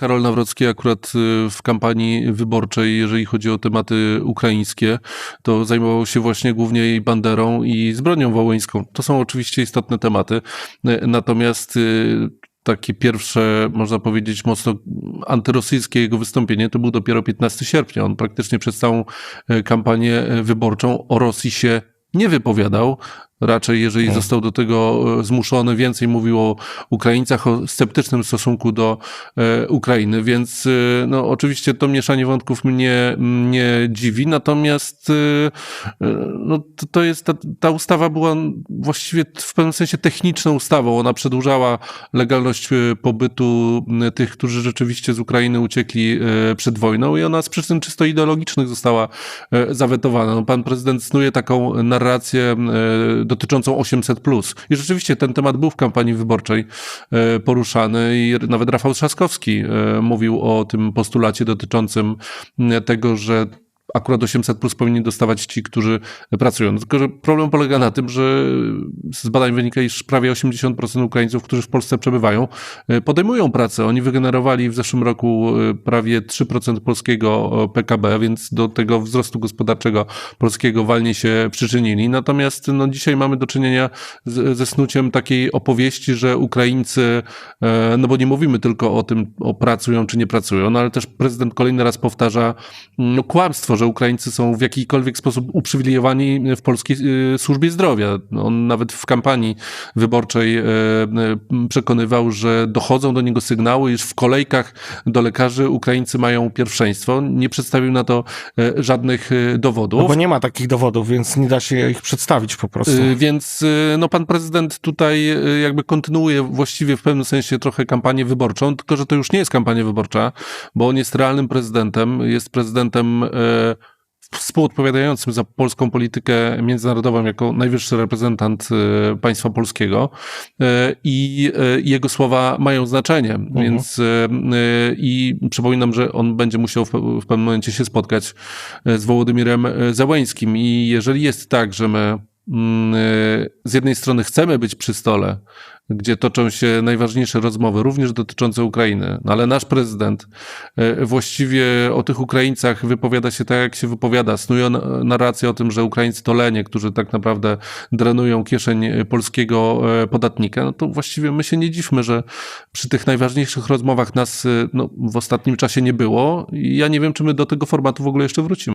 Karol Nawrocki akurat y, w kampanii wyborczej, jeżeli chodzi o tematy ukraińskie, to zajmował się właśnie głównie i banderą i zbrodnią wołyńską. To są oczywiście istotne tematy. Y, Natomiast y, takie pierwsze, można powiedzieć, mocno antyrosyjskie jego wystąpienie to był dopiero 15 sierpnia. On praktycznie przez całą kampanię wyborczą o Rosji się nie wypowiadał. Raczej, jeżeli Mhm. został do tego e, zmuszony, więcej mówił o Ukraińcach, o sceptycznym stosunku do e, Ukrainy, więc e, no, oczywiście to mieszanie wątków mnie, mnie dziwi, natomiast e, e, no, to, to jest, ta, ta ustawa była właściwie w pewnym sensie techniczną ustawą. Ona przedłużała legalność e, pobytu tych, którzy rzeczywiście z Ukrainy uciekli przed wojną i ona z przyczyn czysto ideologicznych została zawetowana. No, pan prezydent snuje taką narrację dotyczącą 800+. I rzeczywiście ten temat był w kampanii wyborczej e, poruszany i nawet Rafał Trzaskowski e, mówił o tym postulacie dotyczącym tego, że akurat 800 plus powinni dostawać ci, którzy pracują. Tylko, że problem polega na tym, że z badań wynika, iż prawie 80% Ukraińców, którzy w Polsce przebywają, e, podejmują pracę. Oni wygenerowali w zeszłym roku e, prawie 3% polskiego e, PKB, więc do tego wzrostu gospodarczego polskiego walnie się przyczynili. Natomiast no, dzisiaj mamy do czynienia z, ze snuciem takiej opowieści, że Ukraińcy, no bo nie mówimy tylko o tym, o pracują czy nie pracują, no ale też prezydent kolejny raz powtarza no, kłamstwo, że Ukraińcy są w jakikolwiek sposób uprzywilejowani w polskiej y, służbie zdrowia. On nawet w kampanii wyborczej e, e, przekonywał, że dochodzą do niego sygnały, iż w kolejkach do lekarzy Ukraińcy mają pierwszeństwo. Nie przedstawił na to żadnych dowodów. No bo nie ma takich dowodów, więc nie da się ich przedstawić po prostu. Y, Więc y, no, pan prezydent tutaj y, jakby kontynuuje właściwie w pewnym sensie trochę kampanię wyborczą, tylko że to już nie jest kampania wyborcza, bo on jest realnym prezydentem, jest prezydentem współodpowiadającym za polską politykę międzynarodową jako najwyższy reprezentant e, państwa polskiego. E, i e, jego słowa mają znaczenie, więc e, e, i przypominam, że on będzie musiał w, w pewnym momencie się spotkać z Wołodymirem Załańskim i jeżeli jest tak, że my z jednej strony chcemy być przy stole, gdzie toczą się najważniejsze rozmowy, również dotyczące Ukrainy, no ale nasz prezydent e, właściwie o tych Ukraińcach wypowiada się tak, jak się wypowiada. Snuje na- narrację o tym, że Ukraińcy to lenie, którzy tak naprawdę drenują kieszeń polskiego e, podatnika, no to właściwie my się nie dziwmy, że przy tych najważniejszych rozmowach nas no, w ostatnim czasie nie było i ja nie wiem, czy my do tego formatu w ogóle jeszcze wrócimy.